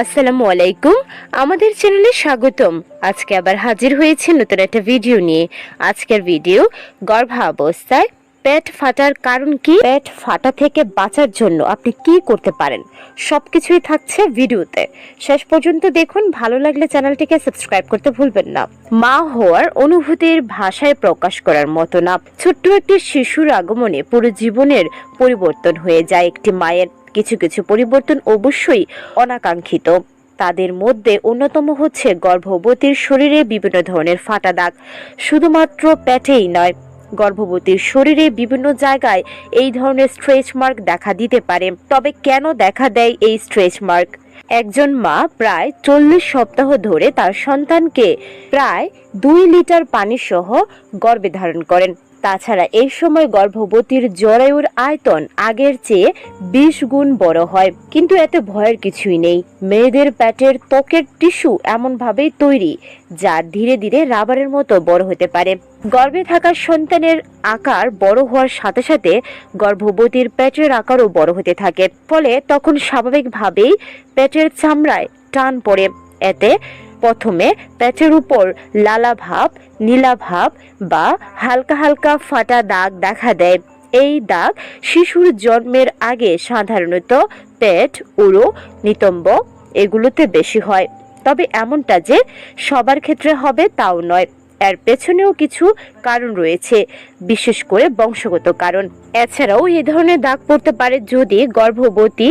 আসসালামু আলাইকুম। আমাদের চ্যানেলে স্বাগতম। আজকে আবার হাজির হয়েছে নতুন একটা ভিডিও নিয়ে। আজকের ভিডিও গর্ভাবস্থায় পেট ফাটার কারণ কি? পেট ফাটা থেকে বাঁচার জন্য আপনি কি করতে পারেন? সবকিছুই থাকছে ভিডিওতে। শেষ পর্যন্ত দেখুন, ভালো লাগলে চ্যানেলটিকে সাবস্ক্রাইব করতে ভুলবেন না। মা হওয়ার অনুভূতির ভাষায় প্রকাশ করার মতো না। ছোট্ট একটি শিশুর আগমনে পুরো জীবনের পরিবর্তন হয়ে যায়। একটি মায়ের কিছু কিছু পরিবর্তন অবশ্যই অনাকাঙ্ক্ষিত। তাদের মধ্যে অন্যতম হচ্ছে গর্ভবতীর শরীরে বিভিন্ন ধরনের ফাটা দাগ। শুধুমাত্র প্যাটেই নয়, গর্ভবতীর শরীরে বিভিন্ন জায়গায় এই ধরনের স্ট্রেচ মার্ক দেখা দিতে পারে। তবে কেন দেখা দেয় এই স্ট্রেচ মার্ক একজন মা প্রায় চল্লিশ সপ্তাহ ধরে তার সন্তানকে প্রায় দুই লিটার পানি সহ গর্ভে ধারণ করেন। তাছাড়া এই সময় গর্ভবতীর জরায়ুর আয়তন আগের চেয়ে বিশ গুণ বড় হয়। কিন্তু এতে ভয়ের কিছুই নেই। মেয়েদের প্যাটের ত্বকের টিস্যু এমনভাবেই তৈরি, যা ধীরে ধীরে রাবারের মতো বড় হতে পারে। গর্ভে থাকা সন্তানের আকার বড় হওয়ার সাথে সাথে গর্ভবতীর পেটের আকারও বড় হতে থাকে। ফলে তখন স্বাভাবিকভাবেই পেটের চামড়ায় টান পড়ে। এতে প্রথমে পেটের উপর লালা ভাব, নীলা ভাব বা হালকা হালকা ফাটা দাগ দেখা দেয়। এই দাগ শিশুর জন্মের আগে সাধারণত পেট, উরো, নিতম্ব এগুলোতে বেশি হয়। তবে এমনটা যে সবার ক্ষেত্রে হবে তাও নয়। এর পেছনেও কিছু কারণ রয়েছে, বিশেষ করে বংশগত কারণ। এছাড়াও এ ধরনের দাগ পড়তে পারে যদি গর্ভবতী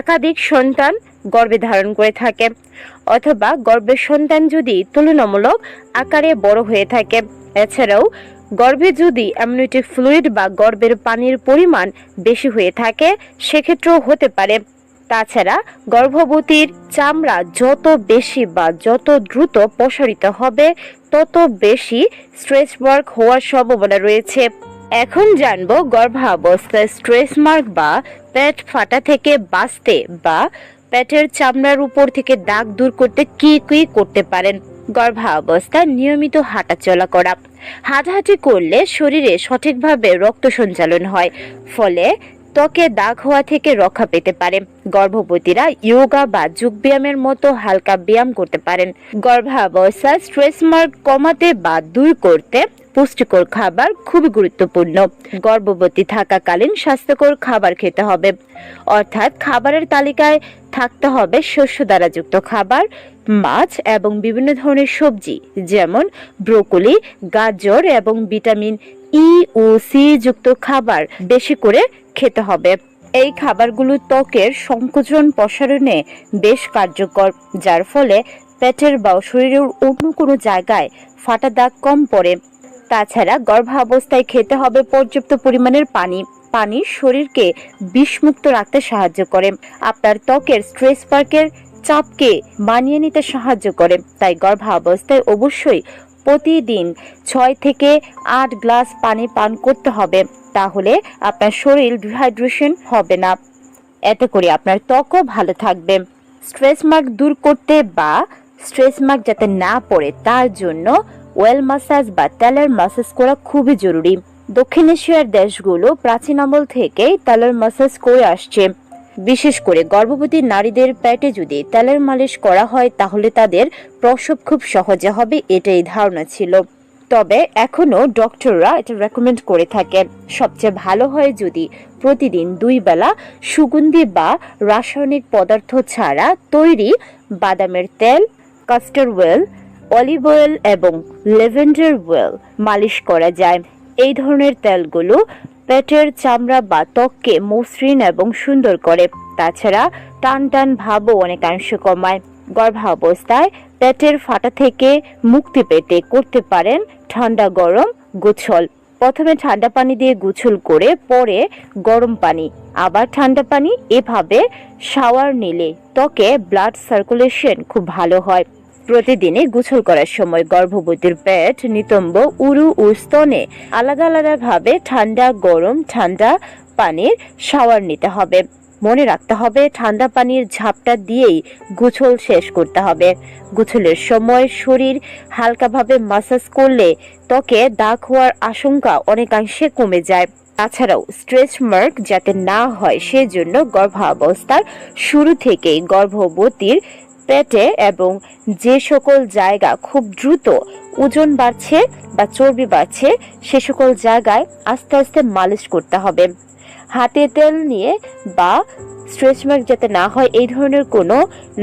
একাধিক সন্তান গর্ভে ধারণ করে থাকে। অথবা গর্ভের সন্তান যদি তুলনামূলক আকারে বড় হয়ে থাকে, এছাড়াও গর্ভে যদি অ্যামনিটিক ফ্লুইড বা গর্ভের পানির পরিমাণ বেশি হয়ে থাকে, সেক্ষেত্রেও হতে পারে। তাছাড়া গর্ভবতীর চামড়া যত বেশি বা যত দ্রুত প্রসারিত হবে, তত বেশি স্ট্রেচ মার্ক হওয়ার সম্ভাবনা রয়েছে। এখন জানব গর্ভাবস্থায় স্ট্রেস মার্ক বা পেট ফাটা থেকে বাঁচতে বা পেটের চামড়ার উপর থেকে দাগ দূর করতে কি কি করতে পারেন? গর্ভাবস্থায় নিয়মিত হাঁটাচলা করা। হাঁটাহাঁটি করলে শরীরে সঠিকভাবে রক্ত সঞ্চালন হয়, ফলে ত্বকে দাগ হওয়া থেকে রক্ষা পেতে পারে গর্ভবতীরা যোগা বা যোগব্যায়ামের মতো হালকা ব্যায়াম করতে পারেন। গর্ভাবস্থায় স্ট্রেস মার্ক কমাতে বা দূর করতে পুষ্টিকর খাবার খুবই গুরুত্বপূর্ণ। গর্ভবতী থাকাকালীন স্বাস্থ্যকর খাবার খেতে হবে। অর্থাৎ খাবারের তালিকায় থাকতে হবে শস্য দ্বারা যুক্ত খাবার, মাছ এবং বিভিন্ন ধরনের সবজি, যেমন ব্রোকলি, গাজর এবং ভিটামিন ই ও সি যুক্ত খাবার বেশি করে খেতে হবে। এই খাবারগুলো ত্বকের সংকোচন প্রসারণে বেশ কার্যকর, যার ফলে পেটের বা শরীরের অন্য কোনো জায়গায় ফাটা দাগ কম পড়ে। তাছাড়া গর্ভাবস্থায় খেতে হবে পর্যাপ্ত পরিমাণের পানি। পানি শরীরকে বিষমুক্ত রাখতে সাহায্য করে। আপনার ত্বকের স্ট্রেস পার্কের চাপকে মানিয়ে নিতে সাহায্য করে। তাই গর্ভাবস্থায় অবশ্যই প্রতিদিন ছয় থেকে আট গ্লাস পানি পান করতে হবে। তাহলে আপনার শরীর ডিহাইড্রেশন হবে না। এতে করে আপনার ত্বকও ভালো থাকবে। স্ট্রেস মার্ক দূর করতে বা স্ট্রেস মার্ক যাতে না পড়ে, তার জন্য ওয়েল মাসাজ বা তেলের মাসাজ করা খুবই জরুরি। দক্ষিণ এশিয়ার দেশগুলো প্রাচীন আমল থেকেই তেলের মাসাজ করে আসছে। বিশেষ করে গর্ভবতী নারীদের পেটে যদি তেলের মালিশ করা হয়, তাহলে তাদের প্রসব খুব সহজে হবে, এটাই ধারণা ছিল। তবে এখনও ডক্টররা এটা রেকমেন্ড করে থাকেন। সবচেয়ে ভালো হয় যদি প্রতিদিন দুই বেলা সুগন্ধি বা রাসায়নিক পদার্থ ছাড়া তৈরি বাদামের তেল, কাস্টার ওয়েল অলিভ অয়েল এবং লেভেন্ডার ওয়েল মালিশ করা যায়। এই ধরনের তেলগুলো পেটের চামড়া বা ত্বককে মসৃণ এবং সুন্দর করে। তাছাড়া টান টান ভাবও অনেকাংশ কমায়। গর্ভাবস্থায় পেটের ফাটা থেকে মুক্তি পেতে করতে পারেন ঠান্ডা গরম গোছল। প্রথমে ঠান্ডা পানি দিয়ে গোছল করে পরে গরম পানি। আবার ঠান্ডা পানি এভাবে শাওয়ার নিলে ত্বকে ব্লাড সার্কুলেশন খুব ভালো হয়। প্রতিদিনে গোসল করার সময় গর্ভবতীর পেট, নিতম্ব, উরু ও স্তনে আলাদা আলাদা ভাবে ঠান্ডা, গরম, ঠান্ডা পানির শাওয়ার নিতে হবে। মনে রাখতে হবে, ঠান্ডা পানির ঝাপটা দিয়েই গোছল শেষ করতে হবে। গোছলের সময় শরীর হালকাভাবে মাসাজ করলে ত্বকে দাগ হওয়ার আশঙ্কা অনেকাংশে কমে যায়। তাছাড়াও স্ট্রেচ মার্ক যাতে না হয়, সেজন্য গর্ভাবস্থার শুরু থেকেই গর্ভবতীর পেটে এবং যে সকল জায়গা খুব দ্রুত ওজন বাড়ছে বা চর্বি বাড়ছে, সে সকল জায়গায় আস্তে আস্তে মালিশ করতে হবে। হাতে তেল নিয়ে বা স্ট্রেচ মার্ক যাতে না হয়, এই ধরনের কোনো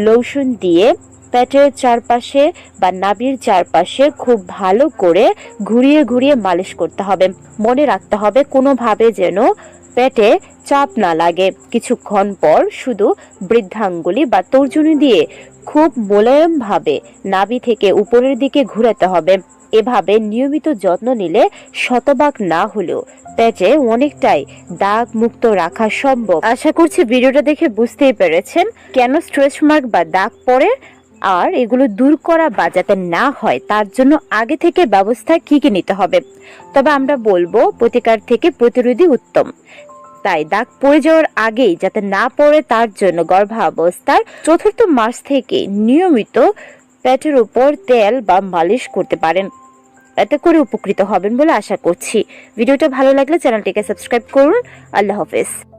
লোশন দিয়ে পেটের চারপাশে বা নাভির চারপাশে খুব ভালো করে ঘুরিয়ে ঘুরিয়ে মালিশ করতে হবে। মনে রাখতে হবে কোনোভাবে যেন পেটে চাপ না লাগে। কিছুক্ষণ পর শুধু বৃদ্ধাঙ্গুলি বা তর্জনী দিয়ে খুব মোলায়েমভাবে নাভি থেকে উপরের দিকে ঘুরাতে হবে। এভাবে নিয়মিত যত্ন নিলে শতভাগ না হলেও পেটে অনেকটাই দাগ মুক্ত রাখা সম্ভব। আশা করছি ভিডিওটা দেখে বুঝতেই পেরেছেন। কেন স্ট্রেচ মার্ক বা দাগ পড়ে? আর এগুলো দূর করা বা যাতে না হয়, তার জন্য আগে থেকে ব্যবস্থা কি কি নিতে হবে? তবে আমরা বলব, প্রতিকার থেকে প্রতিরোধী উত্তম। তাই দাগ পড়ে যাওয়ার আগেই যাতে না পড়ে, তার জন্য গর্ভাবস্থার চতুর্থ মাস থেকে নিয়মিত পেটের উপর তেল বা মালিশ করতে পারেন। এতে করে উপকৃত হবেন বলে আশা করছি। ভিডিওটা ভালো লাগলে চ্যানেলটিকে সাবস্ক্রাইব করুন। আল্লাহ হাফেজ।